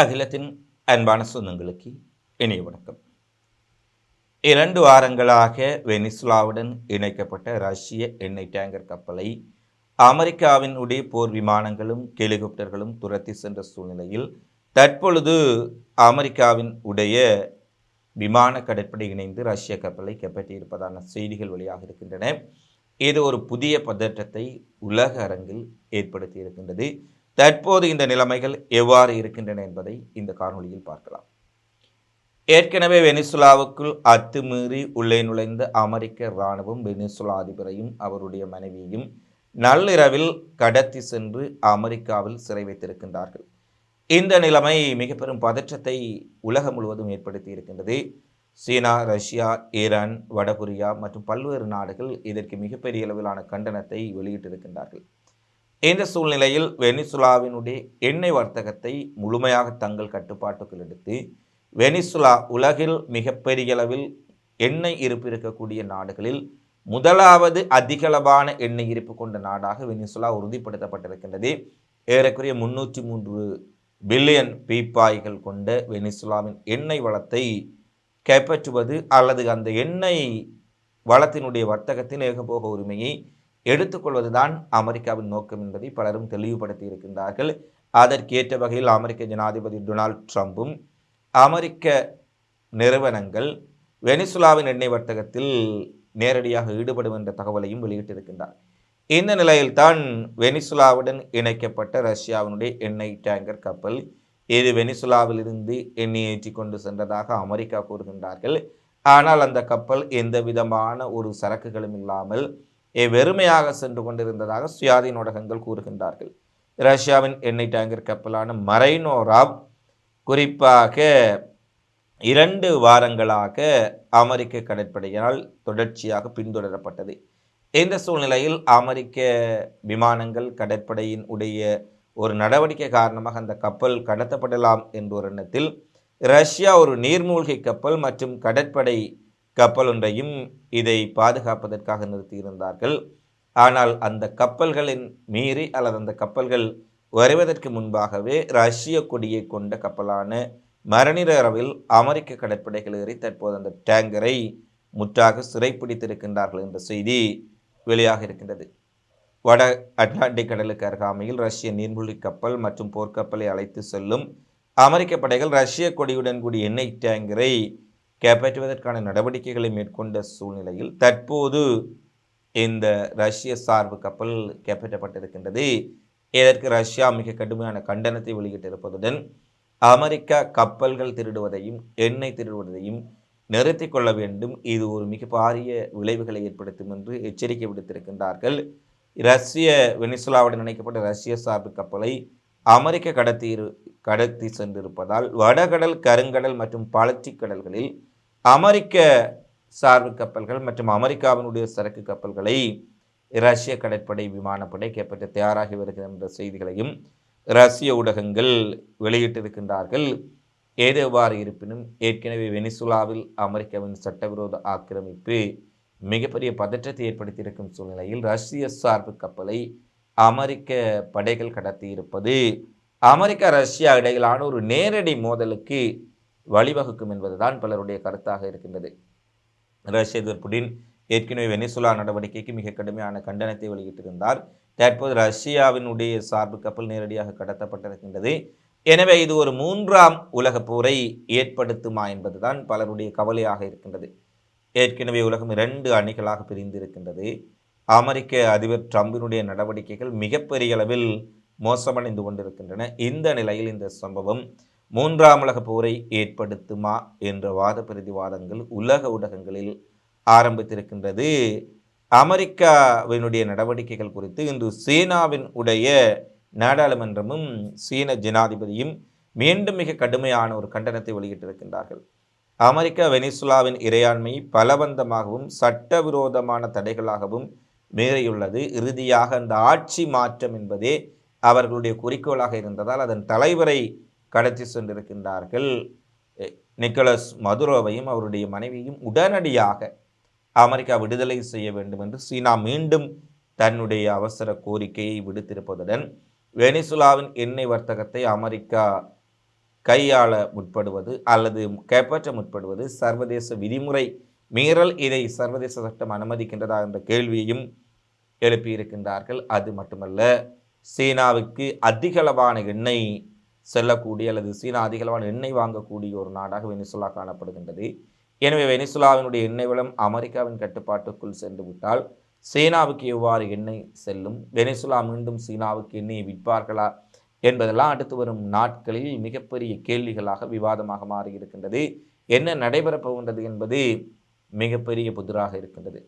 அகிலத்தின் அன்பான சொந்தங்களுக்கு இனிய வணக்கம். இரண்டு வாரங்களாக வெனிசுலாவுடன் இணைக்கப்பட்ட ரஷ்ய எண்ணெய் டேங்கர் கப்பலை அமெரிக்காவினுடைய போர் விமானங்களும் ஹெலிகாப்டர்களும் துரத்தி சென்ற சூழ்நிலையில் தற்பொழுது அமெரிக்காவின் உடைய விமான கடற்படை இணைந்து ரஷ்ய கப்பலை கைப்பற்றியிருப்பதான செய்திகள் வெளியாக இருக்கின்றன. இது ஒரு புதிய பதற்றத்தை உலக அரங்கில் ஏற்படுத்தி இருக்கின்றது. தற்போது இந்த நிலைமைகள் எவ்வாறு இருக்கின்றன என்பதை இந்த காணொளியில் பார்க்கலாம். ஏற்கனவே வெனிசுலாவுக்குள் அத்துமீறி உள்ளே நுழைந்த அமெரிக்க இராணுவம் வெனிசுலா அதிபரையும் அவருடைய மனைவியையும் நள்ளிரவில் கடத்தி சென்று அமெரிக்காவில் சிறை வைத்திருக்கின்றார்கள். இந்த நிலைமை மிக பெரும் பதற்றத்தை உலகம் முழுவதும் ஏற்படுத்தி இருக்கின்றது. சீனா ரஷ்யா ஈரான் வடகொரியா மற்றும் பல்வேறு நாடுகள் இதற்கு மிகப்பெரிய அளவிலான கண்டனத்தை வெளியிட்டிருக்கின்றார்கள். இந்த சூழ்நிலையில் வெனிசுலாவினுடைய எண்ணெய் வர்த்தகத்தை முழுமையாக தங்கள் கட்டுப்பாட்டுக்குள் எடுத்து வெனிசுலா உலகில் மிகப்பெரிய அளவில் எண்ணெய் இருப்பு இருக்கக்கூடிய நாடுகளில் முதலாவது அதிகளவான எண்ணெய் இருப்பு கொண்ட நாடாக வெனிசுலா உறுதிப்படுத்தப்பட்டிருக்கின்றது. ஏறக்குறைய முன்னூற்றி மூன்று பில்லியன் பீப்பாய்கள் கொண்ட வெனிசுலாவின் எண்ணெய் வளத்தை கைப்பற்றுவது அல்லது அந்த எண்ணெய் வளத்தினுடைய வர்த்தகத்தின் ஏகபோக உரிமையை எடுத்துக்கொள்வதுதான் அமெரிக்காவின் நோக்கம் என்பதை பலரும் தெளிவுபடுத்தி இருக்கின்றார்கள். அதற்கேற்ற வகையில் அமெரிக்க ஜனாதிபதி டொனால்ட் ட்ரம்பும் அமெரிக்க நிறுவனங்கள் வெனிசுலாவின் எண்ணெய் வர்த்தகத்தில் நேரடியாக ஈடுபடும் என்ற தகவலையும் வெளியிட்டிருக்கின்றார் இந்த நிலையில்தான் வெனிசுலாவுடன் இணைக்கப்பட்ட ரஷ்யாவினுடைய எண்ணெய் டேங்கர் கப்பல் இது வெனிசுலாவிலிருந்து எண்ணெய் ஏற்றி கொண்டு சென்றதாக அமெரிக்கா கூறுகின்றார்கள். ஆனால் அந்த கப்பல் எந்த விதமான ஒரு சரக்குகளும் இல்லாமல் வெறுமையாக சென்று கொண்டிருந்ததாக சுயாதீன ஊடகங்கள் கூறுகின்றார்கள். ரஷ்யாவின் எண்ணெய் டேங்கர் கப்பலான மரைனோராவ் குறிப்பாக இரண்டு வாரங்களாக அமெரிக்க கடற்படையினால் தொடர்ச்சியாக பின்தொடரப்பட்டது. இந்த சூழ்நிலையில் அமெரிக்க விமானங்கள் கடற்படையின் உடைய ஒரு நடவடிக்கை காரணமாக அந்த கப்பல் கடத்தப்படலாம் என்ற ஒரு எண்ணத்தில் ரஷ்யா ஒரு நீர்மூழ்கி கப்பல் மற்றும் கடற்படை கப்பல் ஒன்றையும் இதை பாதுகாப்பதற்காக நிறுத்தியிருந்தார்கள். ஆனால் அந்த கப்பல்களின் மீறி அல்லது அந்த கப்பல்கள் வருவதற்கு முன்பாகவே ரஷ்ய கொடியை கொண்ட கப்பலான மரணிரவில் அமெரிக்க கடற்படைகள் ஏறி தற்போது அந்த டேங்கரை முற்றாக சிறைப்பிடித்திருக்கின்றார்கள் என்ற செய்தி வெளியாக இருக்கின்றது. வட அட்லாண்டிக் கடலுக்கு அருகாமையில் ரஷ்ய நீர்மூழ்கி கப்பல் மற்றும் போர்க்கப்பலை அழைத்து செல்லும் அமெரிக்க படைகள் ரஷ்ய கொடியுடன் கூடிய எண்ணெய் டேங்கரை கைப்பற்றுவதற்கான நடவடிக்கைகளை மேற்கொண்ட சூழ்நிலையில் தற்போது இந்த ரஷ்ய சார்பு கப்பல் கைப்பற்றப்பட்டிருக்கின்றது. இதற்கு ரஷ்யா மிக கடுமையான கண்டனத்தை வெளியிட்டிருப்பதுடன் அமெரிக்கா கப்பல்கள் திருடுவதையும் எண்ணெய் திருடுவதையும் நிறுத்தி கொள்ள வேண்டும். இது ஒரு மிக பாரிய விளைவுகளை ஏற்படுத்தும் என்று எச்சரிக்கை விடுத்திருக்கின்றார்கள். ரஷ்ய வெனிசுலாவுடன் இணைக்கப்பட்ட ரஷ்ய சார்பு கப்பலை அமெரிக்க கடத்தி கடத்தி சென்றிருப்பதால் வடகடல் கருங்கடல் மற்றும் பாலஸ்டிக் கடல்களில் அமெரிக்க சார்பு கப்பல்கள் மற்றும் அமெரிக்காவினுடைய சரக்கு கப்பல்களை ரஷ்ய கடற்படை விமானப்படை கைப்பற்ற தயாராகி வருகின்ற செய்திகளையும் ரஷ்ய ஊடகங்கள் வெளியிட்டிருக்கின்றார்கள். ஏதேவாறு இருப்பினும் ஏற்கனவே வெனிசுலாவில் அமெரிக்காவின் சட்டவிரோத ஆக்கிரமிப்பு மிகப்பெரிய பதற்றத்தை ஏற்படுத்தியிருக்கும் சூழ்நிலையில் ரஷ்ய சார்பு கப்பலை அமெரிக்க படைகள் கடத்தி இருப்பது அமெரிக்கா ரஷ்யா இடையிலான ஒரு நேரடி மோதலுக்கு வழிவகுக்கும் என்பதுதான் பலருடைய கருத்தாக இருக்கின்றது. ரஷ்ய அதிபர் புடின் ஏற்கனவே வெனிசுலா நடவடிக்கைக்கு மிக கடுமையான கண்டனத்தை வெளியிட்டிருந்தார். தற்போது ரஷ்யாவினுடைய சார்பு கப்பல் நேரடியாக கடத்தப்பட்டிருக்கின்றது. எனவே இது ஒரு மூன்றாம் உலக போரை ஏற்படுத்துமா என்பதுதான் பலருடைய கவலையாக இருக்கின்றது. ஏற்கனவே உலகம் இரண்டு அணிகளாக பிரிந்து இருக்கின்றது அமெரிக்க அதிபர் ட்ரம்பினுடைய நடவடிக்கைகள் மிகப்பெரிய அளவில் மோசமடைந்து கொண்டிருக்கின்றன. இந்த நிலையில் இந்த சம்பவம் மூன்றாம் உலக போரை ஏற்படுத்துமா என்ற வாத பிரதிவாதங்கள் உலக ஊடகங்களில் ஆரம்பித்திருக்கின்றது. அமெரிக்காவினுடைய நடவடிக்கைகள் குறித்து இன்று சீனாவின் உடைய நாடாளுமன்றமும் சீன ஜனாதிபதியும் மீண்டும் மிக கடுமையான ஒரு கண்டனத்தை வெளியிட்டிருக்கின்றார்கள். அமெரிக்கா வெனிசுலாவின் இறையாண்மை பலவந்தமாகவும் சட்டவிரோதமான தடைகளாகவும் மீறியுள்ளது. இறுதியாக அந்த ஆட்சி மாற்றம் என்பதே அவர்களுடைய குறிக்கோளாக இருந்ததால் அதன் தலைவரை கடத்தி சென்றிருக்கின்றார்கள். நிக்கலஸ் மதுரோவையும் அவருடைய மனைவியும் உடனடியாக அமெரிக்கா விடுதலை செய்ய வேண்டும் என்று சீனா மீண்டும் தன்னுடைய அவசர கோரிக்கையை விடுத்திருப்பதுடன் வெனிசுலாவின் எண்ணெய் வர்த்தகத்தை அமெரிக்கா கையாள முற்படுவது அல்லது கைப்பற்ற முற்படுவது சர்வதேச விதிமுறை மீறல் இதை சர்வதேச சட்டம் அனுமதிக்கின்றதா என்ற கேள்வியையும் எழுப்பியிருக்கின்றார்கள். அது மட்டுமல்ல சீனாவுக்கு அதிகளவான எண்ணெய் செல்லக்கூடிய அல்லது சீனா அதிகளவான எண்ணெய் வாங்கக்கூடிய ஒரு நாடாக வெனிசுலா காணப்படுகின்றது. எனவே வெனிசுலாவினுடைய எண்ணெய் வளம் அமெரிக்காவின் கட்டுப்பாட்டுக்குள் சென்று விட்டால் சீனாவுக்கு எவ்வாறு எண்ணெய் செல்லும்? வெனிசுலா மீண்டும் சீனாவுக்கு எண்ணெயை விற்பார்களா? என்பதெல்லாம் அடுத்து வரும் நாட்களில் மிகப்பெரிய கேள்விகளாக விவாதமாக மாறியிருக்கின்றது. என்ன நடைபெறப் போகின்றது என்பது மிகப்பெரிய புதிராக இருக்கின்றது.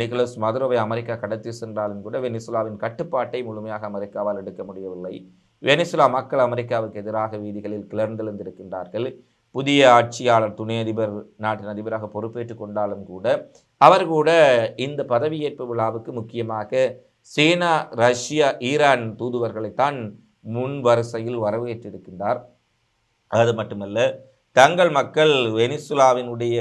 நிக்கலஸ் மதுரவை மதுரோவை அமெரிக்கா கடத்தி சென்றாலும் கூட வெனிசுலாவின் கட்டுப்பாட்டை முழுமையாக அமெரிக்காவால் எடுக்க முடியவில்லை. வெனிசுலா மக்கள் அமெரிக்காவுக்கு எதிராக வீதிகளில் கிளர்ந்தெழுந்திருக்கின்றார்கள். புதிய ஆட்சியாளர் துணை அதிபர் நாட்டின் அதிபராக பொறுப்பேற்றுக் கொண்டாலும் கூட அவர் கூட இந்த பதவியேற்பு விழாவுக்கு முக்கியமாக சீனா ரஷ்யா ஈரான் தூதுவர்களைத்தான் முன் வரிசையில் வரவேற்றிருக்கின்றார். அது மட்டுமல்ல தங்கள் மக்கள் வெனிசுலாவினுடைய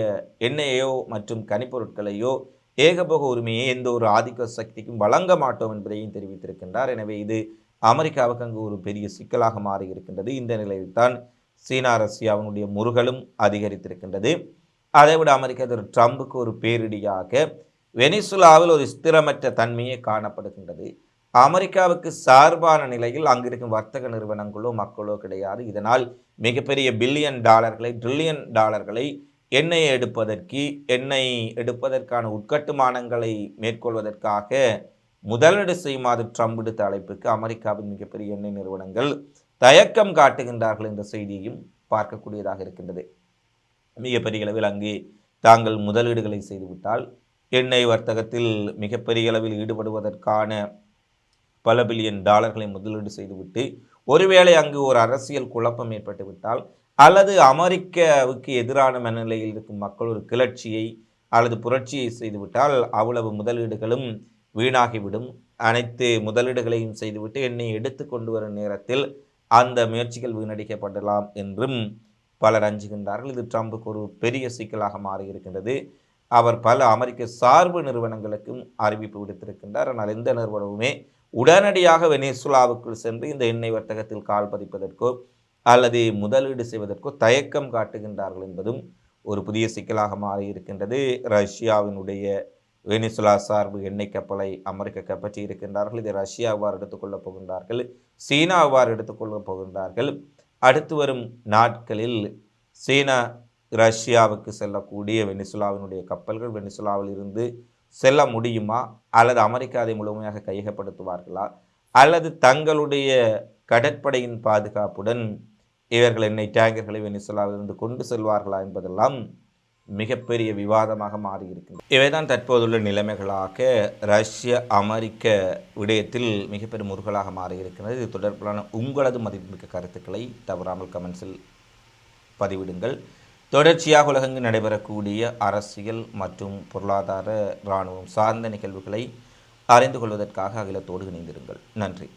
எண்ணெயையோ மற்றும் கனிப்பொருட்களையோ ஏகபோக உரிமையை எந்த ஒரு ஆதிக்க சக்திக்கும் வழங்க மாட்டோம் என்பதையும் தெரிவித்திருக்கின்றார். எனவே இது அமெரிக்காவுக்கு அங்கு ஒரு பெரிய சிக்கலாக மாறி இருக்கின்றது இந்த நிலையில்தான் சீனா ரஷ்யாவினுடைய முருகலும் அதிகரித்திருக்கின்றது. அதைவிட அமெரிக்க அதிபர் ட்ரம்புக்கு ஒரு பேரிடியாக வெனிசுலாவில் ஒரு ஸ்திரமற்ற தன்மையே காணப்படுகின்றது. அமெரிக்காவுக்கு சார்பான நிலையில் அங்கிருக்கும் வர்த்தக நிறுவனங்களோ மக்களோ கிடையாது. இதனால் மிகப்பெரிய பில்லியன் டாலர்களை ட்ரில்லியன் டாலர்களை எண்ணெய் எடுப்பதற்கு எண்ணெய் எடுப்பதற்கான உட்கட்டுமானங்களை மேற்கொள்வதற்காக முதலீடு செய்யுமாறு ட்ரம்ப் விடுத்த அழைப்புக்கு அமெரிக்காவின் மிகப்பெரிய எண்ணெய் நிறுவனங்கள் தயக்கம் காட்டுகின்றார்கள் என்ற செய்தியையும் பார்க்கக்கூடியதாக இருக்கின்றது. மிகப்பெரிய அளவில் அங்கே தாங்கள் முதலீடுகளை செய்துவிட்டால் எண்ணெய் வர்த்தகத்தில் மிகப்பெரிய அளவில் ஈடுபடுவதற்கான பல பில்லியன் டாலர்களை முதலீடு செய்துவிட்டு ஒருவேளை அங்கு ஒரு அரசியல் குழப்பம் ஏற்பட்டுவிட்டால் அல்லது அமெரிக்காவுக்கு எதிரான மனநிலையில் இருக்கும் மக்கள் ஒரு கிளர்ச்சியை அல்லது புரட்சியை செய்துவிட்டால் அவ்வளவு முதலீடுகளும் வீணாகிவிடும். அனைத்து முதலீடுகளையும் செய்துவிட்டு எண்ணெய் எடுத்து கொண்டு வரும் நேரத்தில் அந்த முயற்சிகள் வீணடிக்கப்படலாம் என்றும் பலர் அஞ்சுகின்றார்கள். இது ட்ரம்புக்கு ஒரு பெரிய சிக்கலாக மாறியிருக்கின்றது. அவர் பல அமெரிக்க சார்பு நிறுவனங்களுக்கும் அறிவிப்பு விடுத்திருக்கின்றார். ஆனால் எந்த நிறுவனமுமே உடனடியாக வெனிசுலாவுக்குள் சென்று இந்த எண்ணெய் வர்த்தகத்தில் கால் பதிப்பதற்கோ அல்லது முதலீடு செய்வதற்கோ தயக்கம் காட்டுகின்றார்கள் என்பதும் ஒரு புதிய சிக்கலாக மாறி இருக்கின்றது ரஷ்யாவினுடைய வெனிசுலா சார்பு எண்ணெய் கப்பலை அமெரிக்கா கைப்பற்றி இருக்கின்றார்கள். இதை ரஷ்யா அவ்வாறு எடுத்துக்கொள்ளப் போகின்றார்கள். சீனா அவ்வாறு எடுத்துக்கொள்ளப் போகின்றார்கள். அடுத்து வரும் நாட்களில் சீனா ரஷ்யாவுக்கு செல்லக்கூடிய வெனிசுலாவினுடைய கப்பல்கள் வெனிசுலாவில் இருந்து செல்ல முடியுமா? அல்லது அமெரிக்கா அதை முழுமையாக கையகப்படுத்துவார்களா? அல்லது தங்களுடைய கடற்படையின் பாதுகாப்புடன் இவர்கள் எண்ணெய் டேங்கர்களை வெனிசுலாவிலிருந்து கொண்டு செல்வார்களா என்பதெல்லாம் மிகப்பெரிய விவாதமாக மாறியிருக்கின்றன இவைதான் தற்போதுள்ள நிலைமைகளாக ரஷ்ய அமெரிக்க விடயத்தில் மிகப்பெரிய முருகலாக மாறியிருக்கிறது. இது தொடர்பான உங்களது மதிப்புமிக்க கருத்துக்களை தவறாமல் கமெண்ட்ஸில் பதிவிடுங்கள். தொடர்ச்சியாக உலகங்கு நடைபெறக்கூடிய அரசியல் மற்றும் பொருளாதார இராணுவம் சார்ந்த நிகழ்வுகளை அறிந்து கொள்வதற்காக அகிலத்தோடு இணைந்திருங்கள். நன்றி.